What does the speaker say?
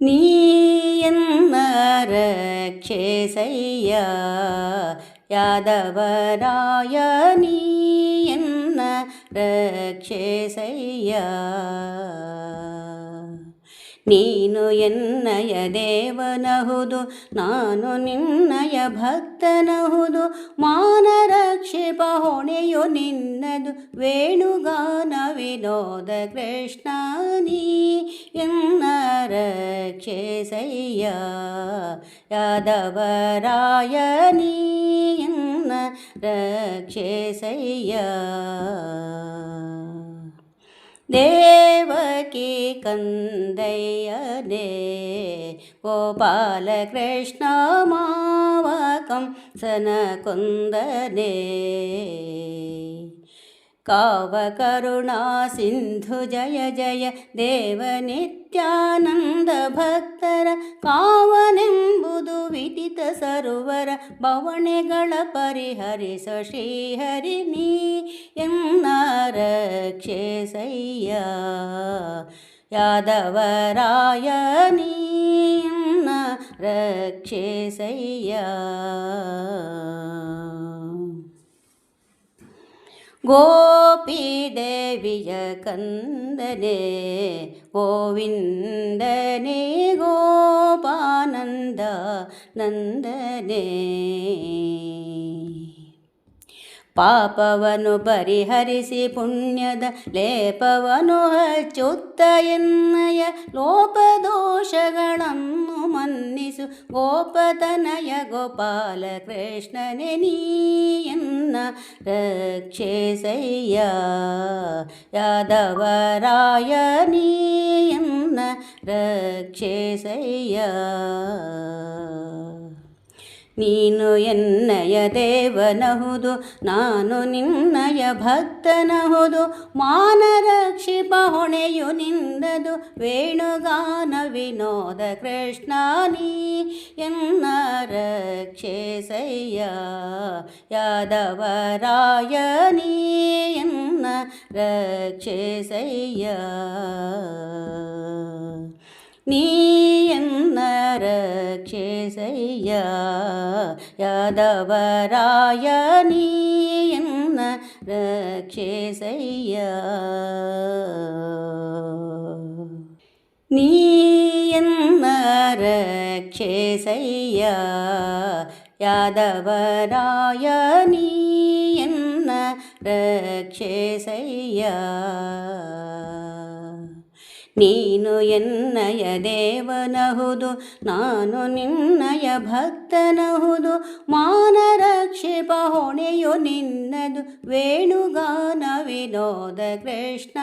ನೀ ಎನ್ನರ ಕ್ಷೇಸಯ್ಯ ಯಾದವರಾಯ ನೀ ಎನ್ನ ರಕ್ಷೇಸಯ್ಯ ನೀನು ಎನ್ನಯ ದೇವನಹುದು ನಾನು ನಿನ್ನಯ ಭಕ್ತನಹುದು ಮಾನ ರಕ್ಷಿಪ ಹೊಣೆಯು ನಿನ್ನದು ವೇಣುಗಾನ ವಿನೋದ ಕೃಷ್ಣ ನೀ ಎನ್ನ చేసయ్యా. యాదవరాయనీ రక్షేసయ్యా. దేవకి కందయ్యనే గోపాలకృష్ణ మావకం సనకుందనే सिन्धु जय जय देवनित्यानन्दभक्तर कावनेम्बुदु विदित सरोवर भवणेಗಳ ಪರಿಹರಿಸೋ ಶ್ರೀಹರಿ ನೀ ಎನ್ನ ರಕ್ಷೇಸಯ್ಯ ಯಾದವರಾಯ ನೀ ಎನ್ನ ರಕ್ಷೇಸಯ್ಯ ഗോപീദേവിയ കന്ദനെ ഗോവിന്ദനേ ഗോപാനന്ദ നന്ദനേ. ಪಾಪವನ್ನು ಪರಿಹರಿಸಿ ಪುಣ್ಯದ ಲೇಪವನು ಹಚ್ಚುತ್ತ ಎನ್ನಯ ಲೋಪದೋಷಗಳನ್ನು ಮನ್ನಿಸು ಗೋಪತನಯ ಗೋಪಾಲ ಕೃಷ್ಣನೆ ನೀ ಎನ್ನ ರಕ್ಷೇಸಯ್ಯ ಯಾದವರಾಯ ನೀ ಎನ್ನ ರಕ್ಷೇಸಯ್ಯ ನೀನು ಎನ್ನಯ ದೇವನಹುದು ನಾನು ನಿನ್ನಯ ಭಕ್ತನಹುದು ಮಾನ ರಕ್ಷಿಪ ಹೊಣೆಯು ನಿಂದದು ವೇಣುಗಾನ ವಿನೋದ ಕೃಷ್ಣ ನೀ ಎನ್ನ ರಕ್ಷೇಸಯ್ಯ ಯಾದವರಾಯ ನೀ ಎನ್ನ ರಕ್ಷೇಸಯ್ಯ ನೀ ಎನ್ನ இசையா யாதவராய நீ என்ன ரக்ஷேசையா நீ என்ன ரக்ஷேசையா யாதவராய நீ என்ன ரக்ஷேசையா ನೀನು ಎನ್ನಯ ದೇವನಹುದು ನಾನು ನಿನ್ನಯ ಭಕ್ತನಹುದು. ಮಾನ ರಕ್ಷಿಪ ಹೊಣೆಯು ನಿನ್ನದು ವೇಣುಗಾನ ವಿನೋದ ಕೃಷ್ಣ